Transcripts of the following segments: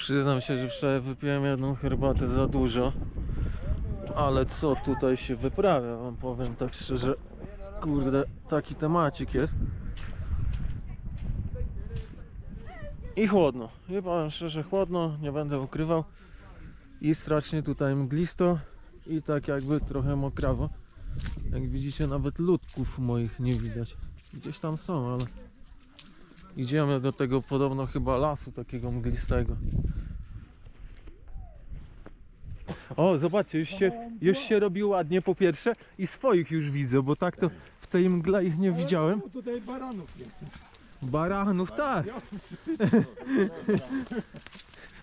Przyznam się, że wczoraj wypiłem jedną herbatę za dużo. Ale co tutaj się wyprawia, wam powiem tak szczerze. Kurde, taki temacik jest. I chłodno. I powiem szczerze, chłodno, nie będę ukrywał. I strasznie tutaj mglisto. I tak jakby trochę mokrawo. Jak widzicie, nawet ludków moich nie widać. Gdzieś tam są, ale idziemy do tego podobno chyba lasu takiego mglistego. O, zobaczcie, już się, już się robi ładnie po pierwsze i swoich już widzę, bo tak to w tej mgle ich nie widziałem. No, tutaj baranów jest. Baranów tak.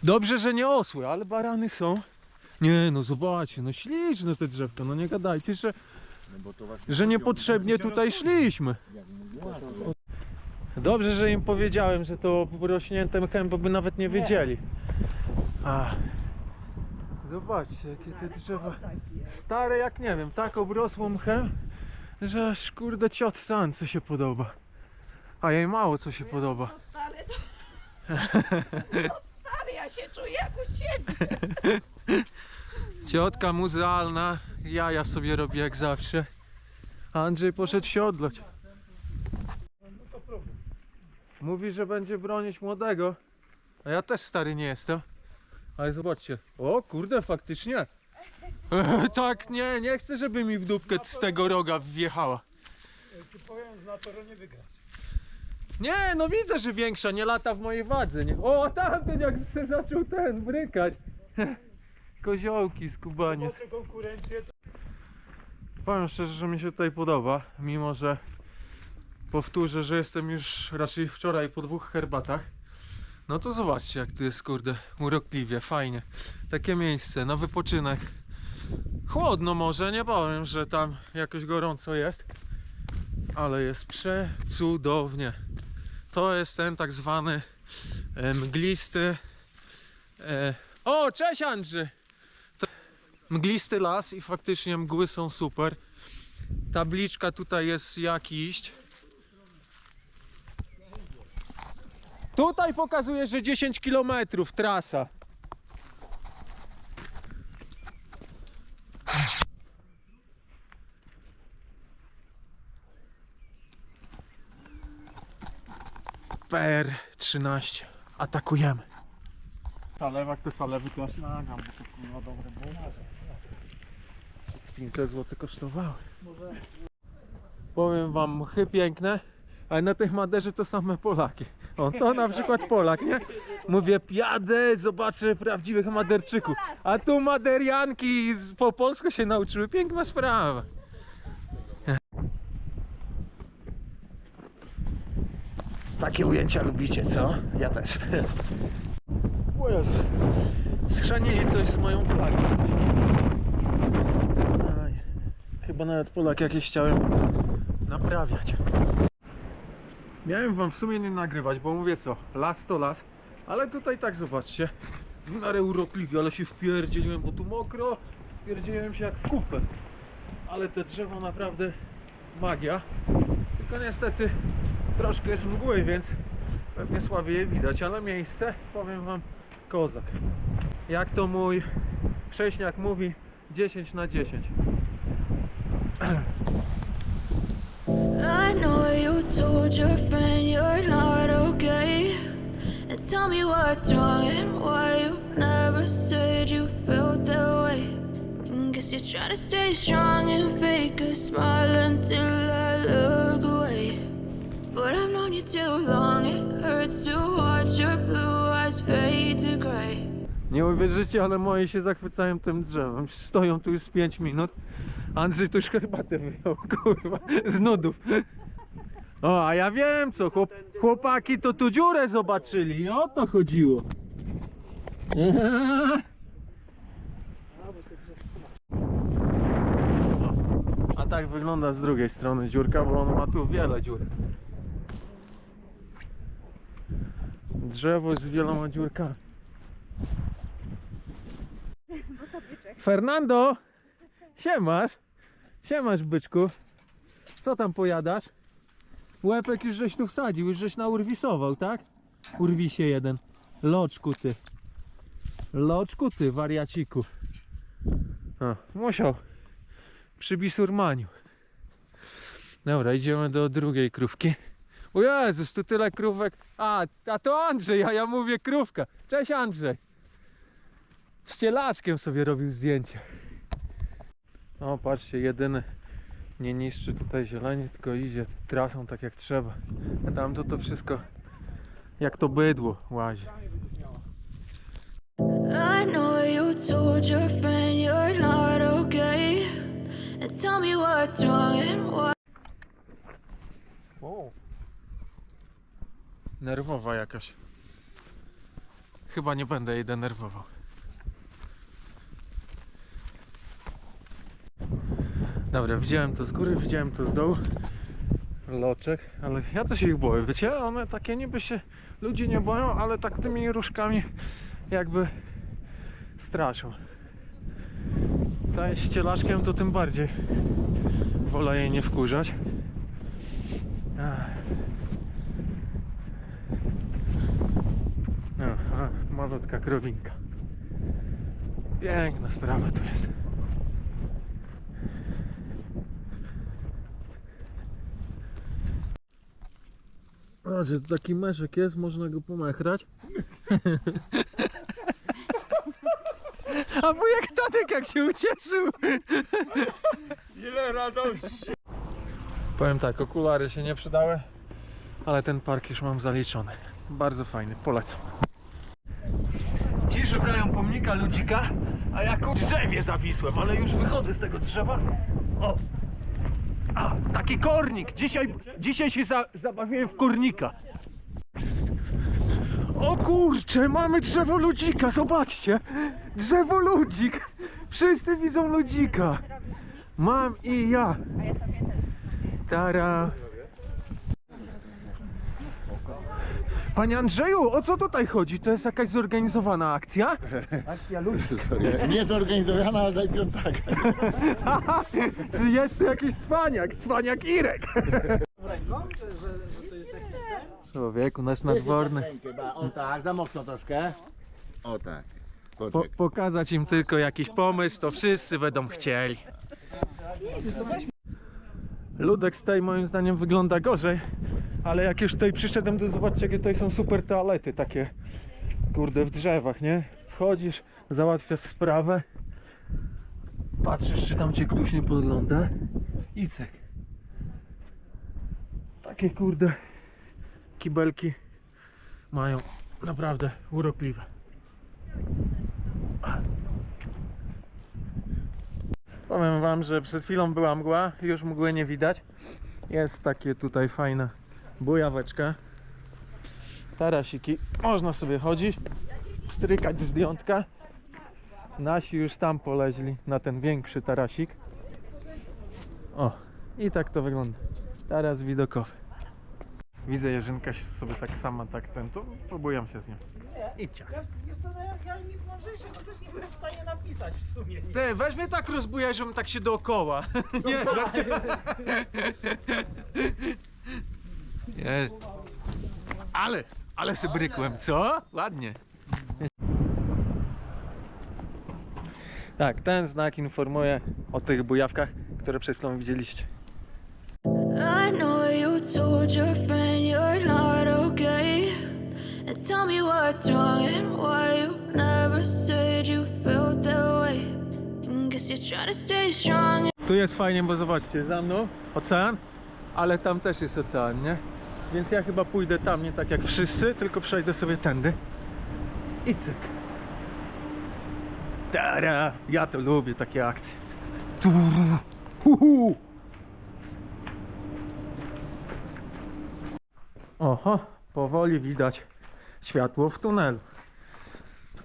Dobrze, że nie osły, ale barany są. Nie no, zobaczcie, no śliczne te drzewka, no nie gadajcie, że, że niepotrzebnie tutaj szliśmy. Dobrze, że im powiedziałem, że to porośnięte mchem, bo by nawet nie wiedzieli. A. Zobaczcie, jakie te drzewa stare jak nie wiem, tak obrosło mchem, że aż kurde ciotce Ance się podoba. A jej mało co się podoba. Co stary, to... stary, ja się czuję jak u siebie. Ciotka muzealna, jaja sobie robi jak zawsze. Andrzej poszedł się odlać. Mówi, że będzie bronić młodego. A ja też stary nie jestem. Ale zobaczcie. O kurde, faktycznie. E, tak, nie, nie chcę, żeby mi w dupkę z tego roga wjechała. Ci powiem, z naturą nie wygrać. Nie, no widzę, że większa, nie lata w mojej wadze. Nie? O, tamten jak se zaczął ten brykać. Koziołki z Kubaniec. Zobaczę konkurencję. Powiem szczerze, że mi się tutaj podoba, mimo że powtórzę, że jestem już raczej wczoraj po dwóch herbatach. No to zobaczcie, jak tu jest, kurde, urokliwie, fajnie. Takie miejsce na wypoczynek. Chłodno może, nie powiem, że tam jakoś gorąco jest, ale jest przecudownie. To jest ten tak zwany e, mglisty. E, o, cześć Andrzej! mglisty las i faktycznie mgły są super. Tabliczka tutaj jest jak iść. Tutaj pokazuje, że 10 km trasa. PR13. Atakujemy. Salewak to salewy to aż nagam, bo to kurwa dobre było. Z 500 zł kosztowały. Powiem wam, mchy piękne, ale na tych Maderze to same Polaki. O, to na przykład Polak, nie? Mówię, jadę, zobaczę prawdziwych Maderczyków. A tu Maderianki z, po polsku się nauczyły. Piękna sprawa. Takie ujęcia lubicie, co? Ja też. O Jezu. Schrzanili coś z moją flagą. Aj, Chyba nawet Polak jakieś chciałem naprawiać. Miałem wam w sumie nie nagrywać, bo mówię co, las to las, ale tutaj tak zobaczcie, w miarę urokliwie, ale się wpierdzieliłem, bo tu mokro, wpierdzieliłem się jak w kupę. Ale te drzewa naprawdę magia, tylko niestety troszkę jest mgły, więc pewnie słabiej je widać, ale miejsce, powiem wam, kozak. Jak to mój prześniak mówi, 10 na 10. Know you told your friend you're not okay. And tell me what's wrong and why you never said you felt that way. And guess you're trying to stay strong and fake a smile until I look away. But I've known you too long, it hurts to watch your blue eyes fade to gray. Nie uwierzycie, ale moje się zachwycają tym drzewem. Stoją tu już z 5 minut. Andrzej tu już herbatę wyjął, kurwa, z nudów. O, a ja wiem co, chłop, chłopaki to tu dziurę zobaczyli o to chodziło. A tak wygląda z drugiej strony dziurka, bo on ma tu wiele dziur. Drzewo z wieloma dziurkami. Fernando! Siemasz! Siemasz byczku! Co tam pojadasz? Łepek już żeś tu wsadził, już żeś naurwisował, tak? Urwisie jeden. Loczku ty. Loczku ty, wariaciku. A, musiał. Przy bisurmaniu. Dobra, idziemy do drugiej krówki. O Jezus, tu tyle krówek. A, a to Andrzej, a ja mówię krówka. Cześć Andrzej. Z cielaczkiem sobie robił zdjęcie. O, patrzcie, jedyny nie niszczy tutaj zieleni, tylko idzie trasą tak jak trzeba. A tam to to wszystko jak to bydło łazi. I know you told your friend you're not okay. And tell me what's wrong and why. Nerwowa jakaś. Chyba nie będę jej denerwował. Dobra, widziałem to z góry, widziałem to z dołu. Loczek, ale ja się ich boję, wiecie? One takie niby się ludzi nie boją, ale tak tymi różkami jakby straszą. Ta z cielaczkiem to tym bardziej wolę jej nie wkurzać. Aha, malutka krowinka. Piękna sprawa tu jest. O, że taki meszek jest, można go pomechrać. A wujek Tadek jak się ucieszył. Ile radości! Powiem tak, okulary się nie przydały, ale ten park już mam zaliczony. Bardzo fajny, polecam. Ci szukają pomnika ludzika, a ja ku drzewie zawisłem, ale już wychodzę z tego drzewa. O! Taki kornik! Dzisiaj, dzisiaj się za, zabawiłem w kornika. O kurcze, mamy drzewo ludzika, zobaczcie! Drzewo ludzik! Wszyscy widzą ludzika! Mam i ja! Tara. Panie Andrzeju, o co tutaj chodzi? To jest jakaś zorganizowana akcja? Niezorganizowana, ale daj piątaka. Czy jest tu jakiś cwaniak? Cwaniak Irek! Człowieku, nasz nadworny. O tak, za mocno troszkę. O tak. Po, Poczek. pokazać im tylko jakiś pomysł, to wszyscy będą chcieli. Ludek z tej moim zdaniem wygląda gorzej, ale jak już tutaj przyszedłem, to zobaczcie jakie tutaj są super toalety, takie kurde w drzewach, nie? Wchodzisz, załatwiasz sprawę, patrzysz czy tam cię ktoś nie podgląda i cyk. Takie kurde kibelki mają naprawdę urokliwe. Powiem wam, że przed chwilą była mgła, już mgły nie widać. Jest takie tutaj fajne bujaweczka. Tarasiki. Można sobie chodzić, strykać zdjątka. Nasi już tam poleźli na ten większy tarasik. O, i tak to wygląda. Taras widokowy. Widzę Jerzynka sobie tak sama tak ten, to próbuję się z nią. I ciach. Ja, wiesz co, no ja, ja nic mądrzejszego też nie byłem w stanie napisać w sumie. Ty, weź mnie tak rozbujaj, żebym tak się dookoła. Nie, żarty. Nie. Ale, ale se brykłem, co? Ładnie. Tak, ten znak informuje o tych bujawkach, które przed chwilą widzieliście. I know you told your friend you're not okay. And tell me what's wrong and why you never said you felt that way. And guess you're trying to stay strong. Tu jest fajnie, bo zobaczcie, za mną ocean, ale tam też jest ocean, nie? Więc ja chyba pójdę tam, nie tak jak wszyscy, tylko przejdę sobie tędy. I cyk. Tara! Ja to lubię, takie akcje. Huhu. Oho, powoli widać światło w tunelu.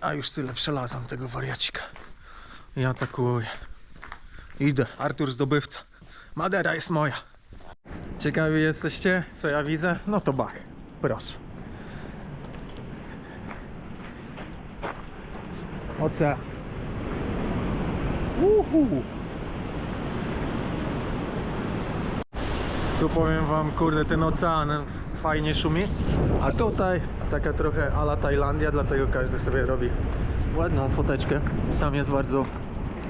A już tyle przelazam tego wariacika. I atakuję. Idę, Artur zdobywca. Madera jest moja. Ciekawi jesteście, co ja widzę? No to bach. Proszę. Ocean. Uhu. Tu powiem wam, kurde, ten ocean fajnie szumi. A tutaj taka trochę ala Tajlandia, dlatego każdy sobie robi ładną foteczkę. Tam jest bardzo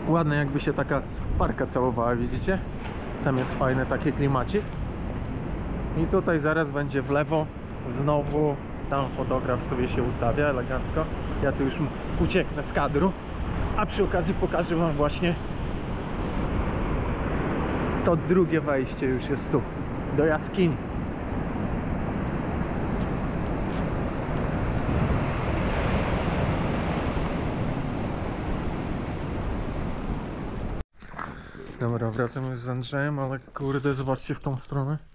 ładne, jakby się taka parka całowała, widzicie? Tam jest fajny taki klimacik. I tutaj zaraz będzie w lewo, znowu tam fotograf sobie się ustawia elegancko. Ja tu już ucieknę z kadru, a przy okazji pokażę Wam właśnie to drugie wejście już jest tu, do jaskini. Dobra, wracamy z Andrzejem, ale kurde, zobaczcie w tą stronę.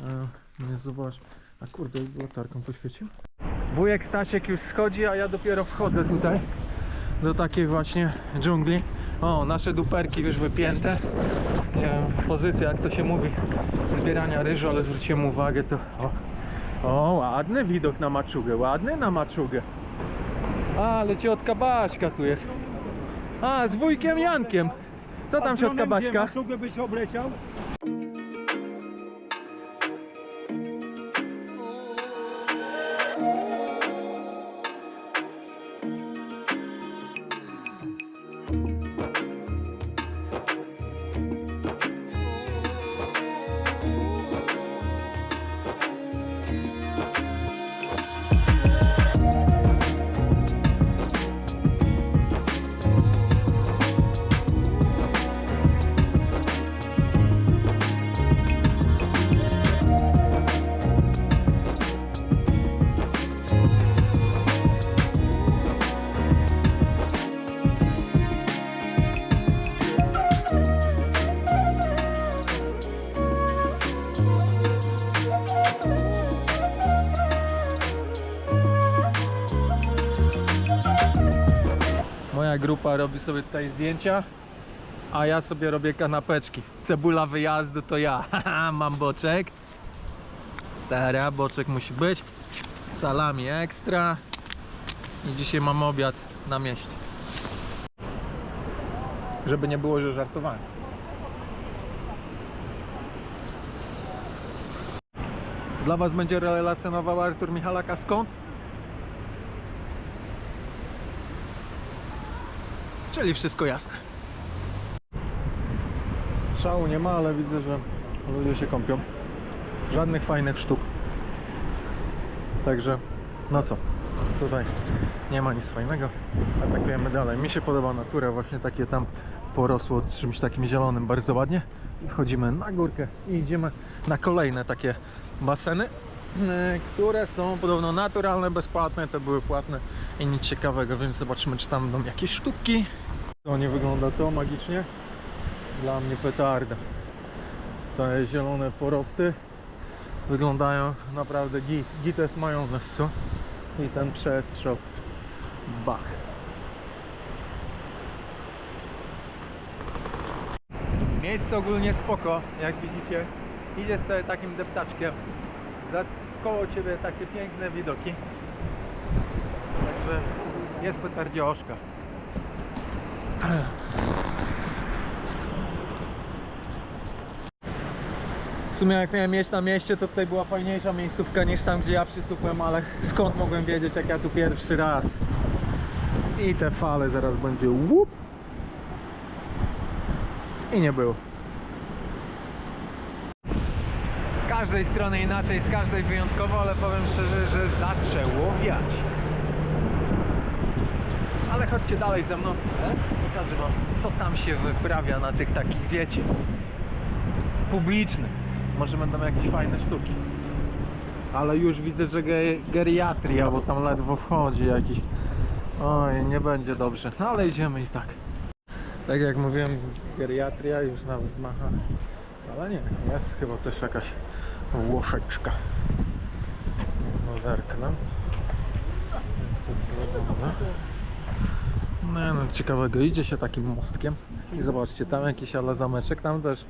E, nie zobacz. A kurde, latarką poświecił. Wujek Stasiek już schodzi, a ja dopiero wchodzę tutaj do takiej właśnie dżungli. O, nasze duperki już wypięte. Miałem pozycję, jak to się mówi, zbierania ryżu, ale zwróciłem uwagę, to o, o ładny widok na maczugę, ładny na maczugę. A, ale ciotka Baśka tu jest. A, z wujkiem Jankiem. Co tam ciotka Baśka? Maczugę byś obleciał? Grupa robi sobie tutaj zdjęcia, a ja sobie robię kanapeczki. Cebula wyjazdu to ja. Mam boczek. Tara, boczek musi być. Salami ekstra. I dzisiaj mam obiad na mieście. Żeby nie było, że żartowałem. Dla Was będzie relacjonował Artur Michalaka skąd? Czyli wszystko jasne. Szału nie ma, ale widzę, że ludzie się kąpią. Żadnych fajnych sztuk. Także, no co, tutaj nie ma nic fajnego. Atakujemy dalej. Mi się podoba natura, właśnie takie tam porosło czymś takim zielonym bardzo ładnie. Wchodzimy na górkę i idziemy na kolejne takie baseny, yy, które są podobno naturalne, bezpłatne, te były płatne i nic ciekawego, więc zobaczymy czy tam będą jakieś sztuki. To nie wygląda to magicznie. Dla mnie petarda. Te zielone porosty wyglądają naprawdę git. Gites majonez, co? I ten przestrzał. Bach. Miejsce ogólnie spoko, jak widzicie. Idziesz sobie takim deptaczkiem. Za koło ciebie takie piękne widoki. Także jest petardzioszka. W sumie jak miałem jeść na mieście, to tutaj była fajniejsza miejscówka niż tam, gdzie ja przysupłem, ale skąd mogłem wiedzieć, jak ja tu pierwszy raz. I te fale zaraz będzie łup. I nie było. Z każdej strony inaczej, z każdej wyjątkowo, ale powiem szczerze, że zaczęło wiać. Ale chodźcie dalej ze mną, e? pokażę wam, co tam się wyprawia na tych takich, wiecie, publicznych. Może będą jakieś fajne sztuki. Ale już widzę, że ge- geriatria, bo tam ledwo wchodzi jakiś. Oj, nie będzie dobrze. No ale idziemy i tak. Tak jak mówiłem, geriatria już nawet macha. Ale nie, jest chyba też jakaś łoszeczka. No zerknę. To wygląda. No, no ciekawego, idzie się takim mostkiem i zobaczcie, tam jakiś ale zameczek, tam też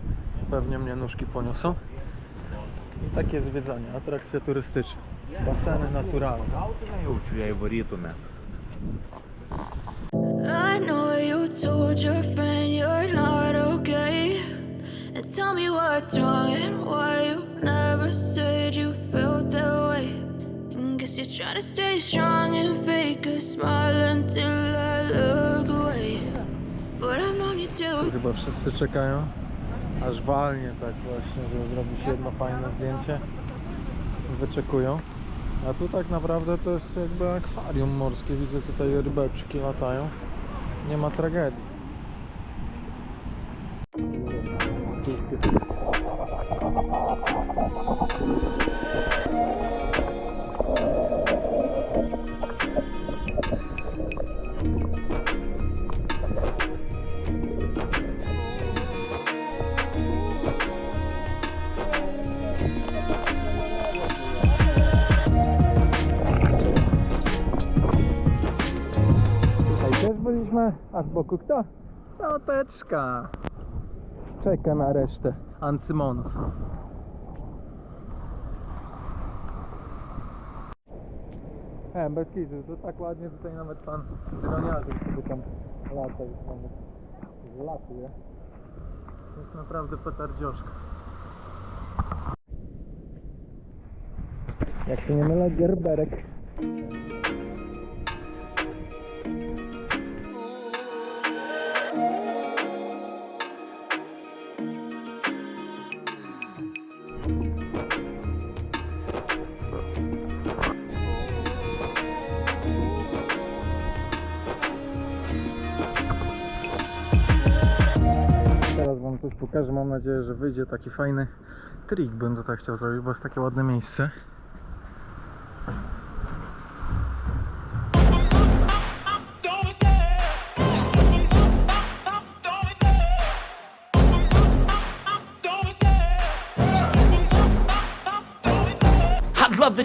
pewnie mnie nóżki poniosą. I takie zwiedzanie, atrakcje turystyczne, baseny naturalne. I know you told your friend you're not okay. And tell me what's wrong and why you never said you felt that way. Guess you're trying to stay strong and fake a smile until I look away. But I've known you to Chyba wszyscy czekają, aż walnie tak właśnie, żeby zrobić jedno fajne zdjęcie. Wyczekują. A tu tak naprawdę to jest jakby akwarium morskie. Widzę tutaj rybeczki latają. Nie ma tragedii. Tutaj też byliśmy, a z boku kto? Cioteczka. Czeka na resztę ancymonów. E, bez kitu, to tak ładnie tutaj nawet pan droniarze sobie tam lata już nawet zlatuje. To jest naprawdę petardzioszka. Jak się nie mylę, gerberek. Pokażę, mam nadzieję, że wyjdzie taki fajny trik, bym to tak chciał zrobić, bo jest takie ładne miejsce. Love the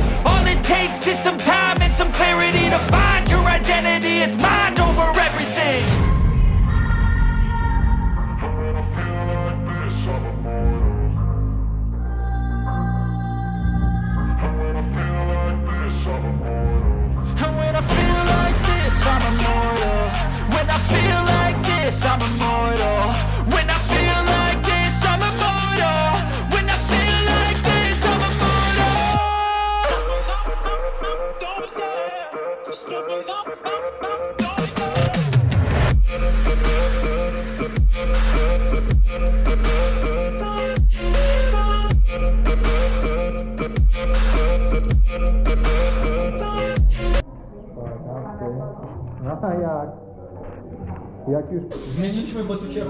takes is some time and some clarity To find your identity, it's mind a jak? Jak już zmieniliśmy, bo tu się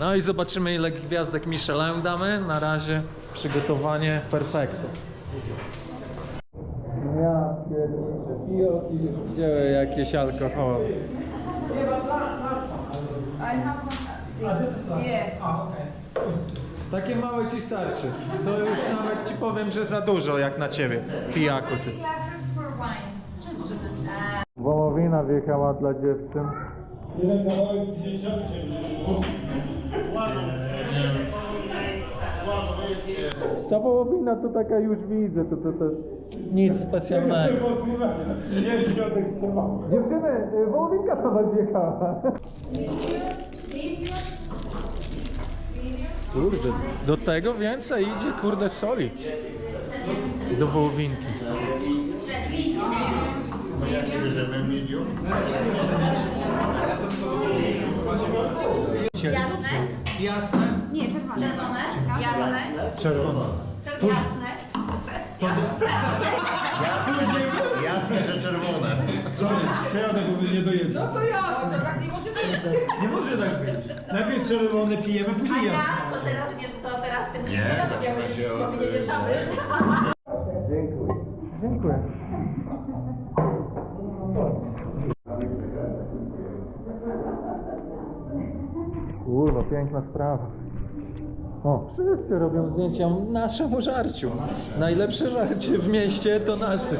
No i zobaczymy ile gwiazdek Michelin damy. Na razie przygotowanie perfekto. Ja pierniczę, pijoki już wzięły jakieś alkohol. Takie małe ci starczy. To już nawet ci powiem, że za dużo jak na ciebie, pijaku ty. Wołowina wjechała dla dziewczyn. Ta wołowina to taka już widzę, to, to, to nic specjalnego. Dziewczyny, y, wołowinka was wjechała. Kurde, do tego więcej idzie kurde soli. Do wołowinki. Bierzemy medium. Jasne? Jasne? Nie, czerwone. Czerwone? Jasne? Czerwone. Jasne? Jasne, że czerwone. No to jasne, tak nie może być. Nie tak być. Najpierw czerwone pijemy, później jasne. To teraz wiesz co, teraz ty musisz Nie, teraz zaczyna się bo my nie od- mieszamy. Dziękuję. piękna sprawa. O, wszyscy robią zdjęcia naszemu żarciu. Najlepsze żarcie w mieście to nasze.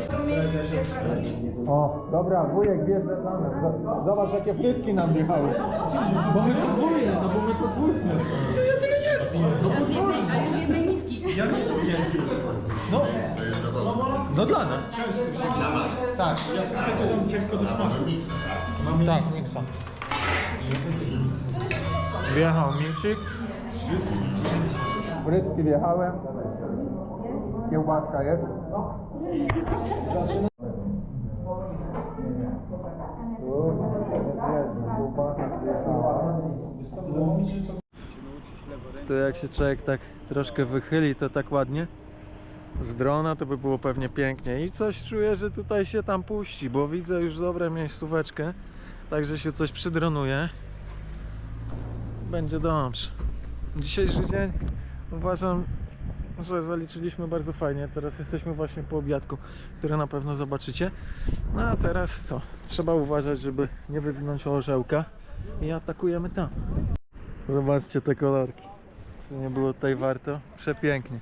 O, dobra, wujek bierze dla nas. Zobacz jakie frytki nam wjechały. Bo my podwójne, no bo my podwójne. No ja tyle jest. No podwójne. A już jednej miski. Jak jest więcej? No, no dla nas. Tak, Ja wtedy dam tylko do smaku. tak, miksa. Wjechał miksik. Frytki wjechałem. Kiełbaska jest. To jak się człowiek tak troszkę wychyli, to tak ładnie z drona to by było pewnie pięknie i coś czuję, że tutaj się tam puści, bo widzę już dobre miejscóweczkę, także się coś przydronuje. Będzie dobrze. Dzisiejszy dzień uważam, że zaliczyliśmy bardzo fajnie. Teraz jesteśmy właśnie po obiadku, które na pewno zobaczycie. No a teraz co? Trzeba uważać, żeby nie wywinąć orzełka i atakujemy tam. Zobaczcie te kolorki. Czy nie było tutaj warto? Przepięknie.